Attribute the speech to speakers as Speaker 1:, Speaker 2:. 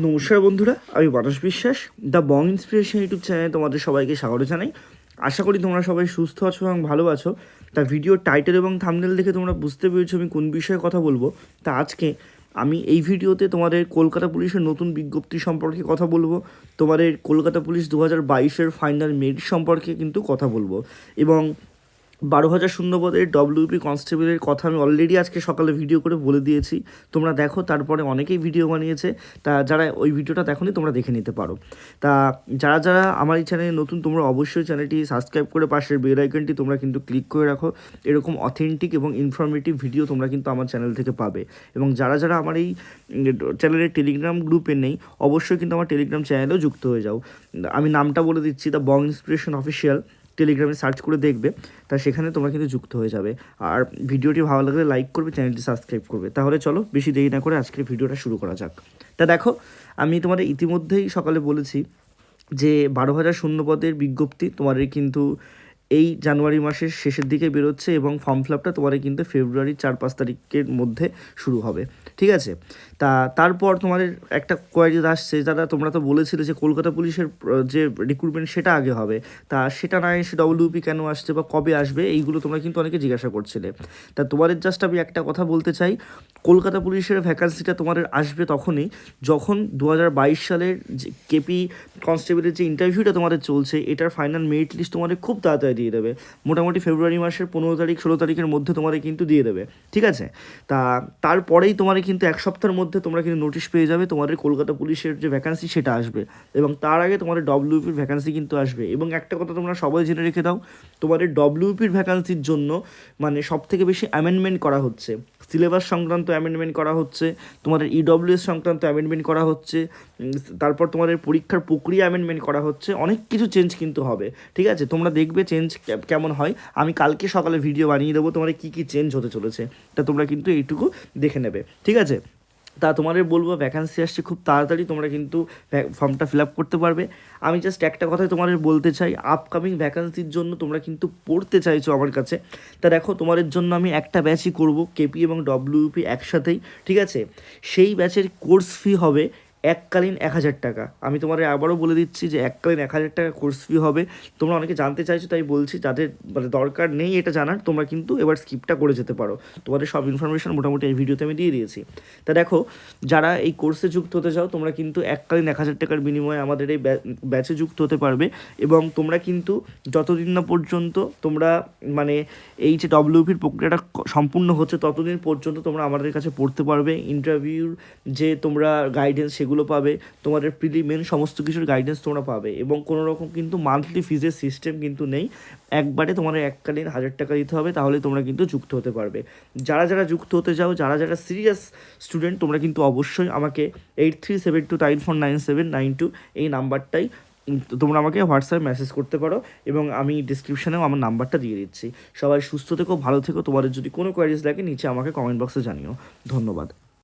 Speaker 1: নমস্কার বন্ধুরা, আমি মানস বিশ্বাস, দ্য বং ইন্সপিরেশন ইউটিউব চ্যানেলে তোমাদের সবাইকে স্বাগত জানাই। আশা করি তোমরা সবাই সুস্থ আছো এবং ভালো আছো। তা ভিডিও টাইটেল এবং থামনেল দেখে তোমরা বুঝতে পেরেছ আমি কোন বিষয়ে কথা বলব। তা আজকে আমি এই ভিডিওতে তোমাদের কলকাতা পুলিশের নতুন বিজ্ঞপ্তি সম্পর্কে কথা বলব। তোমাদের কলকাতা পুলিশ দু হাজার বাইশের ফাইনাল মেরিট সম্পর্কে কিন্তু কথা বলব। এবং বারো হাজার শূন্য পদের ডব্লিউপি কনস্টেবলের কথা আমি অলরেডি আজকে সকালে ভিডিও করে বলে দিয়েছি। তোমরা দেখো, তারপরে অনেকেই ভিডিও বানিয়েছে। তা যারা ওই ভিডিওটা দেখোনি, তোমরা দেখে নিতে পারো। তা যারা যারা আমার এই চ্যানেলে নতুন, তোমরা অবশ্যই চ্যানেলটি সাবস্ক্রাইব করে পাশের বেল আইকনটি তোমরা কিন্তু ক্লিক করে রাখো। এরকম অথেন্টিক এবং ইনফরমেটিভ ভিডিও তোমরা কিন্তু আমার চ্যানেল থেকে পাবে। এবং যারা যারা আমার এই চ্যানেলের টেলিগ্রাম গ্রুপে নেই, অবশ্যই কিন্তু আমার টেলিগ্রাম চ্যানেলেও যুক্ত হয়ে যাও। আমি নামটা বলে দিচ্ছি দ্য বং ইন্সপিরেশন অফিসিয়াল টেলিগ্রামে সার্চ করে দেখবে, তা সেখানে তোমরা কিন্তু যুক্ত হয়ে যাবে। আর ভিডিওটি ভালো লাগলে লাইক করবে, চ্যানেলটি সাবস্ক্রাইব করবে। তাহলে চলো, বেশি দেরি না করে আজকের ভিডিওটা শুরু করা যাক। তা দেখো, আমি তোমাদের ইতিমধ্যেই সকালে বলেছি যে বারো হাজার শূন্য পদের বিজ্ঞপ্তি তোমাদের কিন্তু এই জানুয়ারি মাসের শেষের দিকে বেরোচ্ছে এবং ফর্ম ফিল আপটা তোমাদের কিন্তু ফেব্রুয়ারি চার পাঁচ তারিখের মধ্যে শুরু হবে। ঠিক আছে? তা তারপর তোমাদের একটা কোয়ারি আসছে যারা তোমরা তো বলেছিলে যে কলকাতা পুলিশের যে রিক্রুটমেন্ট সেটা আগে হবে। তা সেটা না এসে ডব্লিউপি কেন আসছে বা কবে আসবে, এইগুলো তোমরা কিন্তু অনেকে জিজ্ঞাসা করছিলে। তা তোমাদের জাস্ট আমি একটা কথা বলতে চাই, কলকাতা পুলিশের ভ্যাকান্সিটা তোমাদের আসবে তখনই যখন দু হাজার বাইশ সালের যে কেপি কনস্টেবলের যে ইন্টারভিউটা তোমাদের চলছে, এটার ফাইনাল মেরিট লিস্ট তোমাদের খুব তাড়াতাড়ি দিয়ে দেবে। মোটামুটি ফেব্রুয়ারি মাসের পনেরো তারিখ, ষোলো তারিখের মধ্যে তোমাদের কিন্তু দিয়ে দেবে। ঠিক আছে? তা তারপরেই তোমার কিন্তু এক সপ্তাহের মধ্যে তোমরা কিন্তু নোটিশ পেয়ে যাবে তোমাদের কলকাতা পুলিশের যে ভ্যাকান্সি সেটা আসবে। এবং তার আগে তোমাদের ডব্লিউপির ভ্যাকান্সি কিন্তু আসবে। এবং একটা কথা তোমরা সবাই জেনে রেখে দাও, তোমাদের ডব্লিউপির ভ্যাকান্সির জন্য মানে সব থেকে বেশি অ্যামেন্ডমেন্ট করা হচ্ছে। সিলেবাস সংক্রান্ত অ্যামেন্ডমেন্ট করা হচ্ছে, তোমাদের ইডব্লিউএস সংক্রান্ত অ্যামেন্ডমেন্ট করা হচ্ছে তারপর তোমাদের পরীক্ষার প্রক্রিয়া অ্যামেন্ডমেন্ট করা হচ্ছে, অনেক কিছু চেঞ্জ কিন্তু হবে। ঠিক আছে? তোমরা দেখবে চেঞ্জ কেমন হয়? আমি কালকে সকালে ভিডিও বানিয়ে দেবো তোমার কী কী চেঞ্জ হতে চলেছে? তা তোমরা কিন্তু এইটুকু দেখে নেবে, ঠিক আছে? তা তোমাদের বলব ভ্যাকান্সি আসছে খুব তাড়াতাড়ি, তোমরা কিন্তু ফর্মটা ফিল আপ করতে পারবে। আমি জাস্ট একটা কথাই তোমাদের বলতে চাই আপকামিং ভ্যাকান্সির জন্য তোমরা কিন্তু পড়তে চাইছো আমার কাছে। তা দেখো, তোমাদের জন্য আমি একটা ব্যাচই করব কেপি এবং ডব্লিউপি একসাথেই, ঠিক আছে? সেই ব্যাচের কোর্স ফি হবে এককালীন এক হাজার টাকা। আমি তোমাদের আবারও বলে দিচ্ছি যে এককালীন এক হাজার টাকা কোর্স ফি হবে। তোমরা অনেকে জানতে চাইছো, তাই বলছি, যাদের মানে দরকার নেই এটা জানার, তোমরা কিন্তু এবার স্কিপটা করে যেতে পারো। তোমাদের সব ইনফরমেশন মোটামুটি এই ভিডিওতে আমি দিয়ে দিয়েছি। তা দেখো, যারা এই কোর্সে যুক্ত হতে চাও, তোমরা কিন্তু এককালীন এক হাজার টাকার বিনিময়ে আমাদের এই ব্যাচে যুক্ত হতে পারবে। এবং তোমরা কিন্তু যতদিন না পর্যন্ত তোমরা মানে এই যে ডব্লিউপির প্রক্রিয়াটা সম্পূর্ণ হচ্ছে, ততদিন পর্যন্ত তোমরা আমাদের কাছে পড়তে পারবে। ইন্টারভিউর যে তোমরা গাইডেন্স সেগুলো পাবে, তোমাদের প্রিলিমেন সমস্ত কিছুর গাইডেন্স তোমরা পাবে এবং কোনো রকম কিন্তু মান্থলি ফিজের সিস্টেম কিন্তু নেই। একবারে তোমাদের এককালীন হাজার টাকা দিতে হবে, তাহলে তোমরা কিন্তু যুক্ত হতে পারবে। যারা যারা যুক্ত হতে চাও, যারা যারা সিরিয়াস স্টুডেন্ট তোমরা কিন্তু অবশ্যই আমাকে eight three seven two nine four nine seven nine two এই নাম্বারটাই তোমরা আমাকে হোয়াটসঅ্যাপে মেসেজ করতে পারো এবং আমি ডিসক্রিপশানেও আমার নাম্বারটা দিয়ে দিচ্ছি। সবাই সুস্থ থেকো, ভালো থেকো, তোমাদের যদি কোনো কোয়ারিজ লাগে, নিচে আমাকে কমেন্ট বক্সে জানিও। ধন্যবাদ।